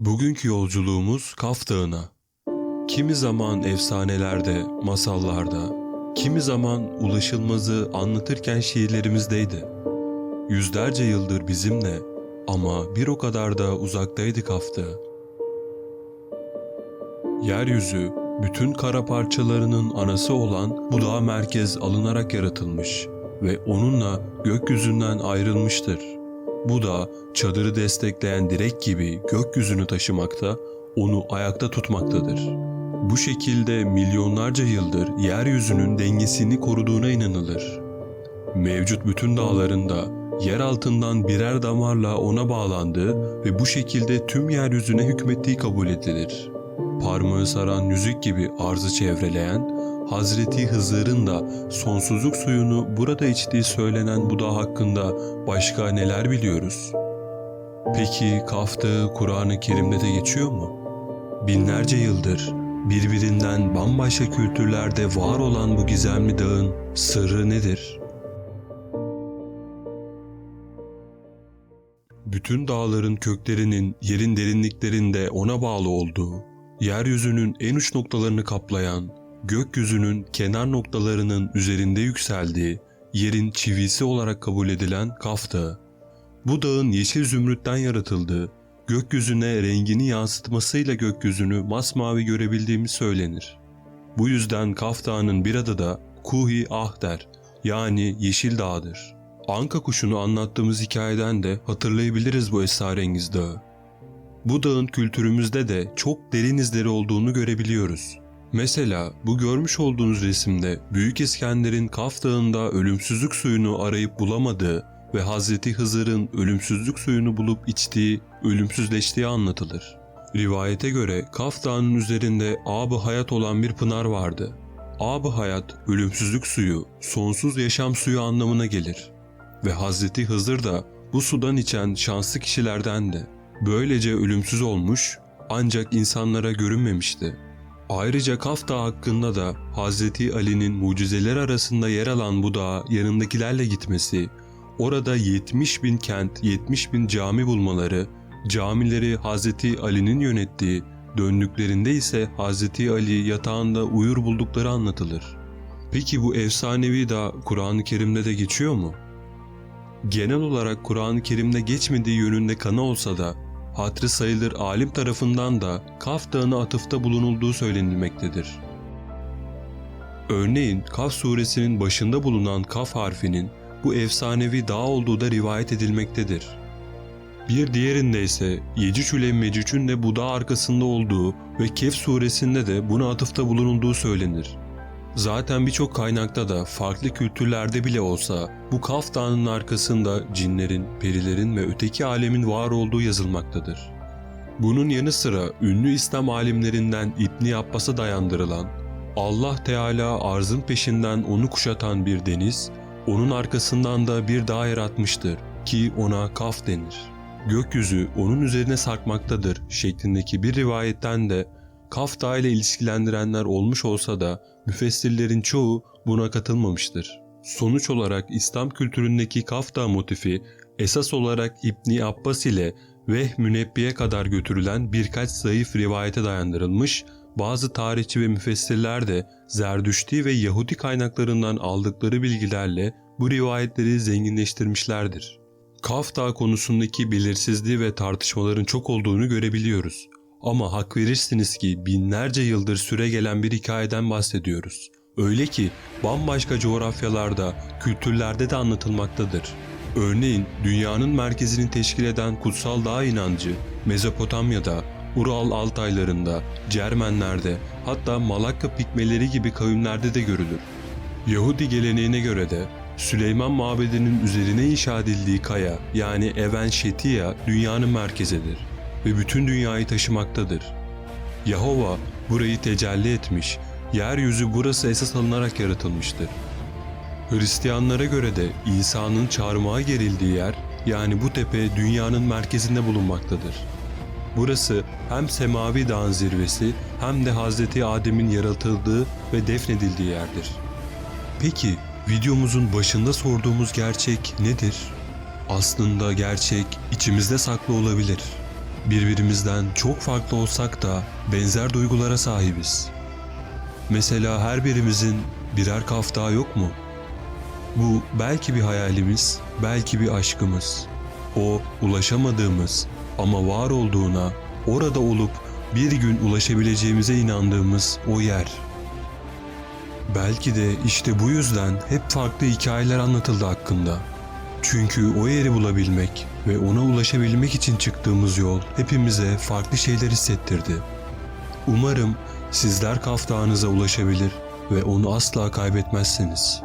Bugünkü yolculuğumuz Kaf Dağı'na. Kimi zaman efsanelerde, masallarda, kimi zaman ulaşılmazı anlatırken şiirlerimizdeydi. Yüzlerce yıldır bizimle ama bir o kadar da uzaktaydı Kaf Dağı. Yeryüzü, bütün kara parçalarının anası olan bu dağ merkez alınarak yaratılmış ve onunla gökyüzünden ayrılmıştır. Bu da çadırı destekleyen direk gibi gökyüzünü taşımakta, onu ayakta tutmaktadır. Bu şekilde milyonlarca yıldır yeryüzünün dengesini koruduğuna inanılır. Mevcut bütün dağlarında yer altından birer damarla ona bağlandığı ve bu şekilde tüm yeryüzüne hükmettiği kabul edilir. Parmağı saran yüzük gibi arzı çevreleyen, Hazreti Hızır'ın da sonsuzluk suyunu burada içtiği söylenen bu dağ hakkında başka neler biliyoruz? Peki Kaf Dağı Kur'an-ı Kerim'de de geçiyor mu? Binlerce yıldır birbirinden bambaşka kültürlerde var olan bu gizemli dağın sırrı nedir? Bütün dağların köklerinin yerin derinliklerinde ona bağlı olduğu, yeryüzünün en uç noktalarını kaplayan, gökyüzünün kenar noktalarının üzerinde yükseldiği, yerin çivisi olarak kabul edilen Kaf Dağı. Bu dağın yeşil zümrütten yaratıldığı, gökyüzüne rengini yansıtmasıyla gökyüzünü masmavi görebildiğimiz söylenir. Bu yüzden Kaf Dağı'nın bir adı da Kuhi Ahder yani Yeşil Dağ'dır. Anka kuşunu anlattığımız hikayeden de hatırlayabiliriz bu esrarengiz dağı. Bu dağın kültürümüzde de çok derin izleri olduğunu görebiliyoruz. Mesela bu görmüş olduğunuz resimde Büyük İskender'in Kaf Dağı'nda ölümsüzlük suyunu arayıp bulamadığı ve Hazreti Hızır'ın ölümsüzlük suyunu bulup içtiği, ölümsüzleştiği anlatılır. Rivayete göre Kaf Dağı'nın üzerinde ab hayat olan bir pınar vardı. ab hayat, ölümsüzlük suyu, sonsuz yaşam suyu anlamına gelir. Ve Hazreti Hızır da bu sudan içen şanslı kişilerdendi. Böylece ölümsüz olmuş ancak insanlara görünmemişti. Ayrıca Kaf Dağı hakkında da Hazreti Ali'nin mucizeler arasında yer alan bu dağa yanındakilerle gitmesi, orada 70 bin kent, 70 bin cami bulmaları, camileri Hazreti Ali'nin yönettiği, döndüklerinde ise Hazreti Ali yatağında uyur buldukları anlatılır. Peki bu efsanevi dağ Kur'an-ı Kerim'de de geçiyor mu? Genel olarak Kur'an-ı Kerim'de geçmediği yönünde kanı olsa da hatırı sayılır alim tarafından da Kaf Dağı'na atıfta bulunulduğu söylenilmektedir. Örneğin Kaf suresinin başında bulunan Kaf harfinin bu efsanevi dağ olduğu da rivayet edilmektedir. Bir diğerinde ise Yecüc ile Mecüc'ün de bu dağ arkasında olduğu ve Kehf suresinde de buna atıfta bulunulduğu söylenir. Zaten birçok kaynakta da farklı kültürlerde bile olsa bu Kaf Dağı'nın arkasında cinlerin, perilerin ve öteki alemin var olduğu yazılmaktadır. Bunun yanı sıra ünlü İslam alimlerinden İbni Abbas'a dayandırılan, Allah Teala arzın peşinden onu kuşatan bir deniz, onun arkasından da bir dağ yaratmıştır ki ona Kaf denir. Gökyüzü onun üzerine sarkmaktadır şeklindeki bir rivayetten de Kaf ile ilişkilendirenler olmuş olsa da müfessirlerin çoğu buna katılmamıştır. Sonuç olarak İslam kültüründeki Kaf motifi esas olarak İbni Abbas ile ve Münebbi'ye kadar götürülen birkaç zayıf rivayete dayandırılmış, bazı tarihçi ve müfessirler de Zerdüşti ve Yahudi kaynaklarından aldıkları bilgilerle bu rivayetleri zenginleştirmişlerdir. Kaf Dağı konusundaki belirsizliği ve tartışmaların çok olduğunu görebiliyoruz. Ama hak verirsiniz ki binlerce yıldır süre gelen bir hikayeden bahsediyoruz. Öyle ki bambaşka coğrafyalarda, kültürlerde de anlatılmaktadır. Örneğin dünyanın merkezini teşkil eden kutsal dağ inancı Mezopotamya'da, Ural Altaylarında, Cermenlerde hatta Malakka Pikmeleri gibi kavimlerde de görülür. Yahudi geleneğine göre de Süleyman Mabedi'nin üzerine inşa edildiği kaya yani Even Şetiya dünyanın merkezidir ve bütün dünyayı taşımaktadır. Yahova burayı tecelli etmiş, yeryüzü burası esas alınarak yaratılmıştır. Hristiyanlara göre de İsa'nın çarmıha gerildiği yer yani bu tepe dünyanın merkezinde bulunmaktadır. Burası hem semavi dağın zirvesi hem de Hazreti Adem'in yaratıldığı ve defnedildiği yerdir. Peki videomuzun başında sorduğumuz gerçek nedir? Aslında gerçek içimizde saklı olabilir. Birbirimizden çok farklı olsak da benzer duygulara sahibiz. Mesela her birimizin birer kaf daha yok mu? Bu belki bir hayalimiz, belki bir aşkımız. O ulaşamadığımız ama var olduğuna, orada olup bir gün ulaşabileceğimize inandığımız o yer. Belki de işte bu yüzden hep farklı hikayeler anlatıldı hakkında. Çünkü o yeri bulabilmek ve ona ulaşabilmek için çıktığımız yol hepimize farklı şeyler hissettirdi. Umarım sizler kaftağınıza ulaşabilir ve onu asla kaybetmezsiniz.